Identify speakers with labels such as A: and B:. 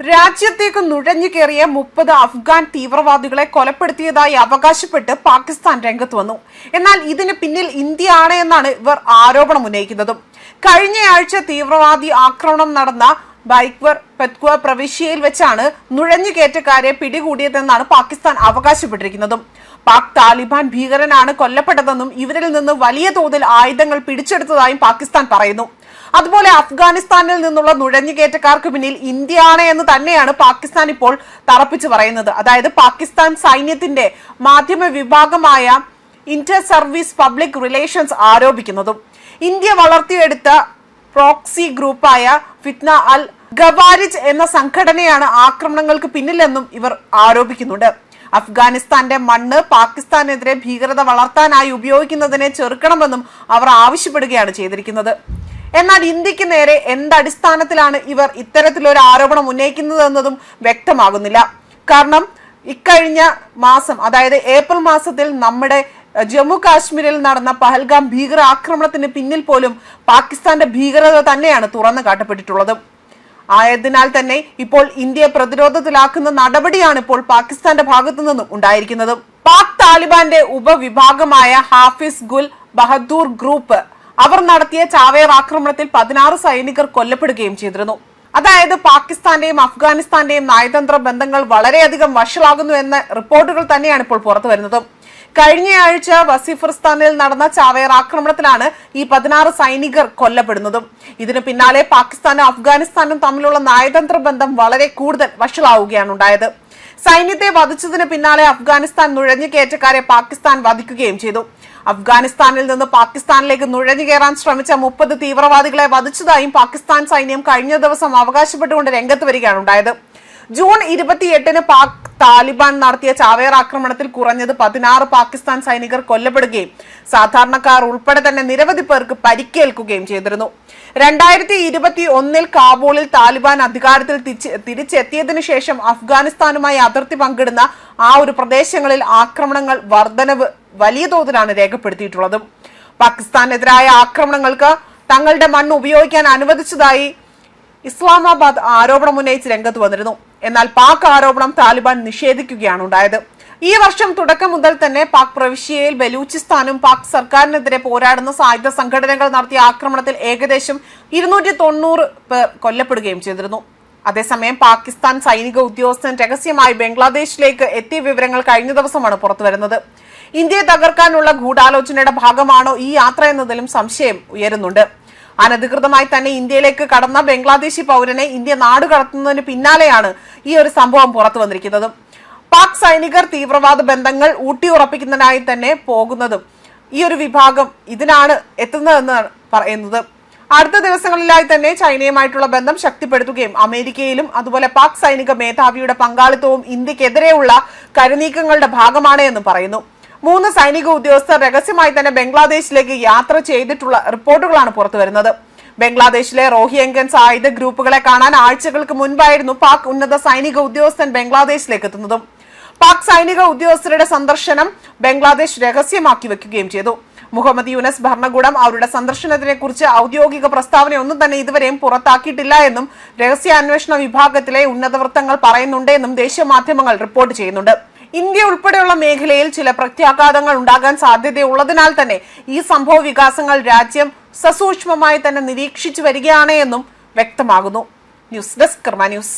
A: രാജ്യത്തേക്ക് നുഴഞ്ഞു കയറിയ മുപ്പത് അഫ്ഗാൻ തീവ്രവാദികളെ കൊലപ്പെടുത്തിയതായി അവകാശപ്പെട്ട് പാകിസ്ഥാൻ രംഗത്ത് വന്നു. എന്നാൽ ഇതിന് പിന്നിൽ ഇന്ത്യയാണ് എന്നാണ് ഇവർ ആരോപണം ഉന്നയിക്കുന്നതും. കഴിഞ്ഞയാഴ്ച തീവ്രവാദി ആക്രമണം നടന്ന ബൈക്വർ പെത്വ പ്രവിശ്യയിൽ വെച്ചാണ് നുഴഞ്ഞുകയറ്റക്കാരെ പിടികൂടിയതെന്നാണ് പാകിസ്ഥാൻ അവകാശപ്പെട്ടിരിക്കുന്നതും. പാക് താലിബാൻ ഭീകരനാണ് കൊല്ലപ്പെട്ടതെന്നും ഇവരിൽ നിന്ന് വലിയ തോതിൽ ആയുധങ്ങൾ പിടിച്ചെടുത്തതായും പാകിസ്ഥാൻ പറയുന്നു. അതുപോലെ അഫ്ഗാനിസ്ഥാനിൽ നിന്നുള്ള നുഴഞ്ഞുകയറ്റക്കാർക്ക് പിന്നിൽ ഇന്ത്യയാണ് എന്ന് തന്നെയാണ് പാകിസ്ഥാൻ ഇപ്പോൾ തറപ്പിച്ചു പറയുന്നത്. അതായത് പാകിസ്ഥാൻ സൈന്യത്തിന്റെ മാധ്യമ വിഭാഗമായ ഇന്റർ സർവീസ് പബ്ലിക് റിലേഷൻസ് ആരോപിക്കുന്നതും. ഇന്ത്യ വളർത്തിയെടുത്ത പ്രോക്സി ഗ്രൂപ്പായ ഫിത്ന അൽ ഗവാരിജ് എന്ന സംഘടനയാണ് ആക്രമണങ്ങൾക്ക് പിന്നിലെന്നും ഇവർ ആരോപിക്കുന്നുണ്ട്. അഫ്ഗാനിസ്ഥാന്റെ മണ്ണ് പാകിസ്ഥാനെതിരെ ഭീകരത വളർത്താനായി ഉപയോഗിക്കുന്നതിനെ ചെറുക്കണമെന്നും അവർ ആവശ്യപ്പെടുകയാണ് ചെയ്തിരിക്കുന്നത്. എന്നാൽ ഇന്ത്യയ്ക്ക് നേരെ എന്തടിസ്ഥാനത്തിലാണ് ഇവർ ഇത്തരത്തിലൊരു ആരോപണം ഉന്നയിക്കുന്നതെന്നതും വ്യക്തമാകുന്നില്ല. കാരണം ഇക്കഴിഞ്ഞ മാസം അതായത് ഏപ്രിൽ മാസത്തിൽ നമ്മുടെ ജമ്മു കാശ്മീരിൽ നടന്ന പഹൽഗാം ഭീകര ആക്രമണത്തിന് പിന്നിൽ പോലും പാകിസ്ഥാന്റെ ഭീകരത തന്നെയാണ് തുറന്നു കാട്ടപ്പെട്ടിട്ടുള്ളത്. ആയതിനാൽ തന്നെ ഇപ്പോൾ ഇന്ത്യയെ പ്രതിരോധത്തിലാക്കുന്ന നടപടിയാണ് ഇപ്പോൾ പാകിസ്ഥാന്റെ ഭാഗത്തു നിന്നും ഉണ്ടായിരിക്കുന്നത്. പാക് താലിബാന്റെ ഉപവിഭാഗമായ ഹാഫിസ് ഗുൽ ബഹദൂർ ഗ്രൂപ്പ് അവർ നടത്തിയ ചാവേർ ആക്രമണത്തിൽ പതിനാറ് സൈനികർ കൊല്ലപ്പെടുകയും ചെയ്തിരുന്നു. അതായത് പാകിസ്ഥാന്റെയും അഫ്ഗാനിസ്ഥാന്റെയും നയതന്ത്ര ബന്ധങ്ങൾ വളരെയധികം വഷളാകുന്നു എന്ന റിപ്പോർട്ടുകൾ തന്നെയാണ് ഇപ്പോൾ പുറത്തു വരുന്നത്. കഴിഞ്ഞയാഴ്ച വസീഫർസ്ഥാനിൽ നടന്ന ചാവേർ ആക്രമണത്തിലാണ് ഈ പതിനാറ് സൈനികർ കൊല്ലപ്പെടുന്നതും. ഇതിനു പിന്നാലെ പാകിസ്ഥാനും അഫ്ഗാനിസ്ഥാനും തമ്മിലുള്ള നയതന്ത്ര ബന്ധം വളരെ കൂടുതൽ വഷളാവുകയാണ് ഉണ്ടായത്. സൈന്യത്തെ വധിച്ചതിന് പിന്നാലെ അഫ്ഗാനിസ്ഥാൻ നുഴഞ്ഞു കയറ്റക്കാരെ പാകിസ്ഥാൻ വധിക്കുകയും ചെയ്തു. അഫ്ഗാനിസ്ഥാനിൽ നിന്ന് പാകിസ്ഥാനിലേക്ക് നുഴഞ്ഞു കയറാൻ ശ്രമിച്ച മുപ്പത് തീവ്രവാദികളെ വധിച്ചതായും പാകിസ്ഥാൻ സൈന്യം കഴിഞ്ഞ ദിവസം അവകാശപ്പെട്ടുകൊണ്ട് രംഗത്ത് വരികയാണ് ഉണ്ടായത്. ജൂൺ ഇരുപത്തിയെട്ടിന് പാക് താലിബാൻ നടത്തിയ ചാവേർ ആക്രമണത്തിൽ കുറഞ്ഞത് പതിനാറ് പാകിസ്ഥാൻ സൈനികർ കൊല്ലപ്പെടുകയും സാധാരണക്കാർ ഉൾപ്പെടെ തന്നെ നിരവധി പേർക്ക് പരിക്കേൽക്കുകയും ചെയ്തിരുന്നു. രണ്ടായിരത്തി ഇരുപത്തി ഒന്നിൽ കാബൂളിൽ താലിബാൻ അധികാരത്തിൽ തിരിച്ച് തിരിച്ചെത്തിയതിനു ശേഷം അഫ്ഗാനിസ്ഥാനുമായി അതിർത്തി പങ്കിടുന്ന ആ ഒരു പ്രദേശങ്ങളിൽ ആക്രമണങ്ങൾ വർധനവ് വലിയ തോതിലാണ് രേഖപ്പെടുത്തിയിട്ടുള്ളത്. പാകിസ്ഥാനെതിരായ ആക്രമണങ്ങൾക്ക് തങ്ങളുടെ മണ്ണ് ഉപയോഗിക്കാൻ അനുവദിച്ചതായി ഇസ്ലാമാബാദ് ആരോപണം ഉന്നയിച്ച് രംഗത്ത് വന്നിരുന്നു. എന്നാൽ പാക് ആരോപണം താലിബാൻ നിഷേധിക്കുകയാണ് ഉണ്ടായത്. ഈ വർഷം തുടക്കം മുതൽ തന്നെ പാക് പ്രവിശ്യയിൽ ബലൂചിസ്ഥാനും പാക് സർക്കാരിനെതിരെ പോരാടുന്ന സായുധ സംഘടനകൾ നടത്തിയ ആക്രമണത്തിൽ ഏകദേശം ഇരുന്നൂറ്റി തൊണ്ണൂറ് പേർ കൊല്ലപ്പെടുകയും ചെയ്തിരുന്നു. അതേസമയം പാകിസ്ഥാൻ സൈനിക ഉദ്യോഗസ്ഥൻ രഹസ്യമായി ബംഗ്ലാദേശിലേക്ക് എത്തിയ വിവരങ്ങൾ കഴിഞ്ഞ ദിവസമാണ് പുറത്തുവരുന്നത്. ഇന്ത്യയെ തകർക്കാനുള്ള ഗൂഢാലോചനയുടെ ഭാഗമാണോ ഈ യാത്ര എന്നതിലും സംശയം ഉയരുന്നുണ്ട്. അനധികൃതമായി തന്നെ ഇന്ത്യയിലേക്ക് കടന്ന ബംഗ്ലാദേശി പൗരനെ ഇന്ത്യ നാട് കടത്തുന്നതിന് പിന്നാലെയാണ് ഈ ഒരു സംഭവം പുറത്തു വന്നിരിക്കുന്നതും. പാക് സൈനികർ തീവ്രവാദ ബന്ധങ്ങൾ ഊട്ടിയുറപ്പിക്കുന്നതിനായി തന്നെ പോകുന്നതും ഈ ഒരു വിഭാഗം ഇതിനാണ് എത്തുന്നതെന്നാണ് പറയുന്നത്. അടുത്ത ദിവസങ്ങളിലായി തന്നെ ചൈനയുമായിട്ടുള്ള ബന്ധം ശക്തിപ്പെടുത്തുകയും അമേരിക്കയിലും അതുപോലെ പാക് സൈനിക മേധാവിയുടെ പങ്കാളിത്തവും ഇന്ത്യക്കെതിരെയുള്ള കരുനീക്കങ്ങളുടെ ഭാഗമാണ് എന്ന് പറയുന്നു. മൂന്ന് സൈനിക ഉദ്യോഗസ്ഥർ രഹസ്യമായി തന്നെ ബംഗ്ലാദേശിലേക്ക് യാത്ര ചെയ്തിട്ടുള്ള റിപ്പോർട്ടുകളാണ് പുറത്തു വരുന്നത് ബംഗ്ലാദേശിലെ റോഹിയങ്കൻ സായുധ ഗ്രൂപ്പുകളെ കാണാൻ ആഴ്ചകൾക്ക് മുൻപായിരുന്നു പാക് ഉന്നത സൈനിക ഉദ്യോഗസ്ഥൻ ബംഗ്ലാദേശിലേക്ക് എത്തുന്നതും. പാക് സൈനിക ഉദ്യോഗസ്ഥരുടെ സന്ദർശനം ബംഗ്ലാദേശ് രഹസ്യമാക്കി വെക്കുകയും ചെയ്തു. മുഹമ്മദ് യൂനസ് ഭരണകൂടം അവരുടെ സന്ദർശനത്തിനെ കുറിച്ച് ഔദ്യോഗിക പ്രസ്താവന ഒന്നും തന്നെ ഇതുവരെയും പുറത്താക്കിയിട്ടില്ല എന്നും രഹസ്യാന്വേഷണ വിഭാഗത്തിലെ ഉന്നത വൃത്തങ്ങൾ പറയുന്നുണ്ടെന്നും ദേശീയ മാധ്യമങ്ങൾ റിപ്പോർട്ട് ചെയ്യുന്നുണ്ട്. ഇന്ത്യ ഉൾപ്പെടെയുള്ള മേഖലയിൽ ചില പ്രത്യാഘാതങ്ങൾ ഉണ്ടാകാൻ സാധ്യതയുള്ളതിനാൽ തന്നെ ഈ സംഭവ വികാസങ്ങൾ രാജ്യം സസൂക്ഷ്മമായി തന്നെ നിരീക്ഷിച്ചു വരികയാണ് എന്നും വ്യക്തമാകുന്നു. News desk Karma news.